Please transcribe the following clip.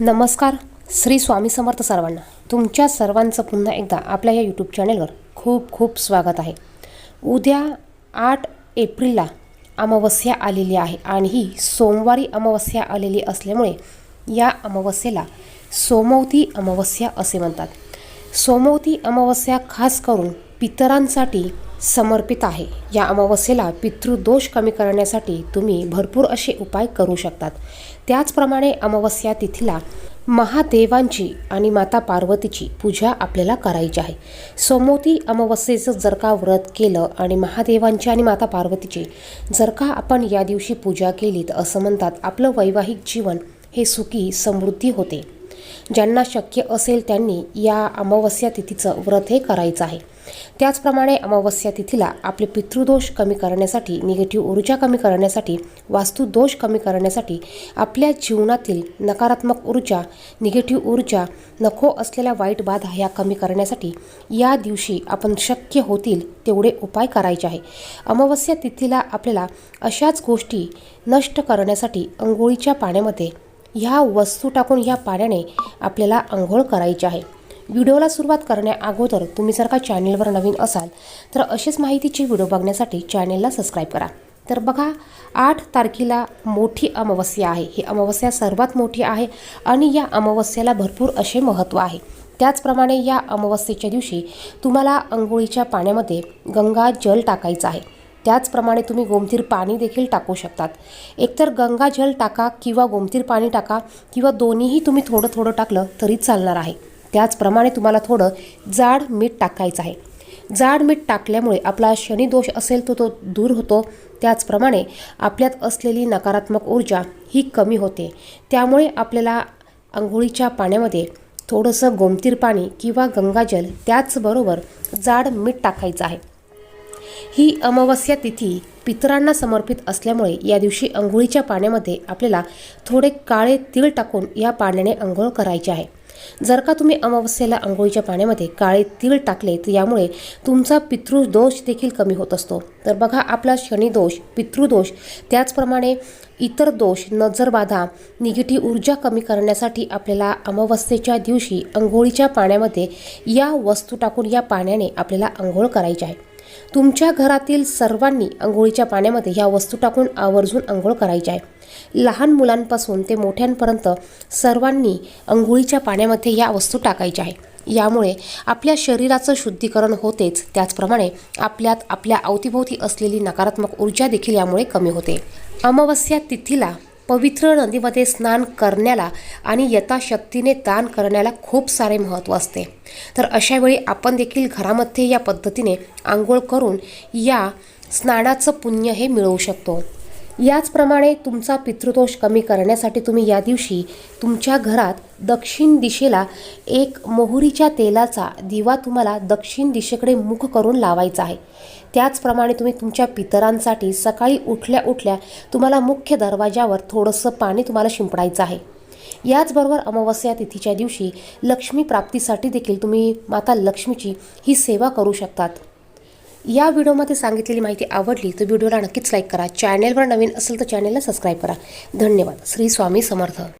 नमस्कार श्री स्वामी समर्थ सर्वांना. तुमच्या सर्वांचं पुन्हा एकदा आपल्या या यूट्यूब चॅनेलवर खूप खूप स्वागत आहे. उद्या आठ एप्रिलला अमावस्या आलेली आहे आणि ही सोमवारी अमावस्या आलेली असल्यामुळे या अमावस्येला सोमवती अमावस्या असे म्हणतात. सोमवती अमावस्या खास करून पितरांसाठी समर्पित आहे. या अमावस्येला पितृदोष कमी करण्यासाठी तुम्ही भरपूर असे उपाय करू शकतात. त्याचप्रमाणे अमावस्या तिथीला महादेवांची आणि माता पार्वतीची पूजा आपल्याला करायची आहे. सोमोती अमावस्येचं जर का व्रत केलं आणि महादेवांची आणि माता पार्वतीची जर का आपण या दिवशी पूजा केली तर असं म्हणतात आपलं वैवाहिक जीवन हे सुखी समृद्धी होते. ज्यांना शक्य असेल त्यांनी या अमावस्या तिथीचं व्रत हे करायचं आहे. त्याचप्रमाणे अमावस्या तिथीला आपले पितृदोष कमी करण्यासाठी निगेटिव्ह ऊर्जा कमी करण्यासाठी वास्तुदोष कमी करण्यासाठी आपल्या जीवनातील नकारात्मक ऊर्जा निगेटिव्ह ऊर्जा नको असलेल्या वाईट बाधा ह्या कमी करण्यासाठी या दिवशी आपण शक्य होतील तेवढे उपाय करायचे आहे. अमावस्या तिथीला आपल्याला अशाच गोष्टी नष्ट करण्यासाठी अंघोळीच्या पाण्यामध्ये ह्या वस्तू टाकून ह्या पाण्याने आपल्याला आंघोळ करायची आहे. व्हिडिओला सुरुवात करण्याअगोदर तुम्ही जर का चॅनेलवर नवीन असाल तर अशीच माहितीची व्हिडिओ बघण्यासाठी चॅनेलला सबस्क्राईब करा. तर बघा आठ तारखेला मोठी अमावस्या आहे. ही अमावस्या सर्वात मोठी आहे आणि या अमावस्याला भरपूर असे महत्त्व आहे. त्याचप्रमाणे या अमावस्येच्या दिवशी तुम्हाला अंघोळीच्या पाण्यामध्ये गंगा जल टाकायचं आहे. त्याचप्रमाणे तुम्ही गोमतीर पाणी देखील टाकू शकतात. एकतर गंगा जल टाका किंवा गोमतीर पाणी टाका किंवा दोन्हीही तुम्ही थोडं थोडं टाकलं तरी चालणार आहे. त्याचप्रमाणे तुम्हाला थोडं जाड मीठ टाकायचं आहे. जाड मीठ टाकल्यामुळे आपला शनिदोष असेल तो तो दूर होतो. त्याचप्रमाणे आपल्यात असलेली नकारात्मक ऊर्जा ही कमी होते. त्यामुळे आपल्याला आंघोळीच्या पाण्यामध्ये थोडंसं गोमतीर पाणी किंवा गंगाजल त्याचबरोबर जाड मीठ टाकायचं आहे. ही अमावस्या तिथी पितरांना समर्पित असल्यामुळे या दिवशी अंघोळीच्या पाण्यामध्ये आपल्याला थोडे काळे तीळ टाकून या पाण्याने अंघोळ करायचे आहे. जर का तुम्ही अमावस्येला आंघोळीच्या पाण्यामध्ये काळे तीळ टाकले तर यामुळे तुमचा पितृदोष देखील कमी होत असतो. तर बघा आपला शनिदोष पितृदोष त्याचप्रमाणे इतर दोष नजरबाधा निगेटिव्ह ऊर्जा कमी करण्यासाठी आपल्याला अमावस्येच्या दिवशी आंघोळीच्या पाण्यामध्ये या वस्तू टाकून या पाण्याने आपल्याला आंघोळ करायची आहे. तुमच्या घरातील सर्वांनी आंघोळीच्या पाण्यामध्ये ह्या वस्तू टाकून आवर्जून अंघोळ करायची आहे. लहान मुलांपासून ते मोठ्यांपर्यंत सर्वांनी अंघोळीच्या पाण्यामध्ये या वस्तू टाकायच्या आहे. यामुळे आपल्या शरीराचं शुद्धीकरण होतेच. त्याचप्रमाणे आपल्यात आपल्या अवतीभोवती असलेली नकारात्मक ऊर्जा देखील यामुळे कमी होते. अमावस्या तिथीला पवित्र नदीमध्ये स्नान करण्याला आणि यथाशक्तीने दान करण्याला खूप सारे महत्त्व असते. तर अशावेळी आपण देखील घरामध्ये या पद्धतीने आंघोळ करून या स्नानाचं पुण्य हे मिळवू शकतो. याचप्रमाणे तुमचा पितृदोष कमी करण्यासाठी तुम्ही या दिवशी तुमच्या घरात दक्षिण दिशेला एक मोहरीच्या तेलाचा दिवा तुम्हाला दक्षिण दिशेकडे मुख करून लावायचा आहे. त्याचप्रमाणे तुम्ही तुमच्या पितरांसाठी सकाळी उठल्या उठल्या तुम्हाला मुख्य दरवाजावर थोडंसं पाणी तुम्हाला शिंपडायचं आहे. याचबरोबर अमावस्या तिथीच्या दिवशी लक्ष्मी प्राप्तीसाठी देखील तुम्ही माता लक्ष्मीची ही सेवा करू शकतात. या व्हिडिओमध्ये सांगितलेली माहिती आवडली तर व्हिडिओला नक्कीच लाईक करा. चॅनेलवर नवीन असेल तर चॅनेलला सबस्क्राईब करा. धन्यवाद. श्री स्वामी समर्थ.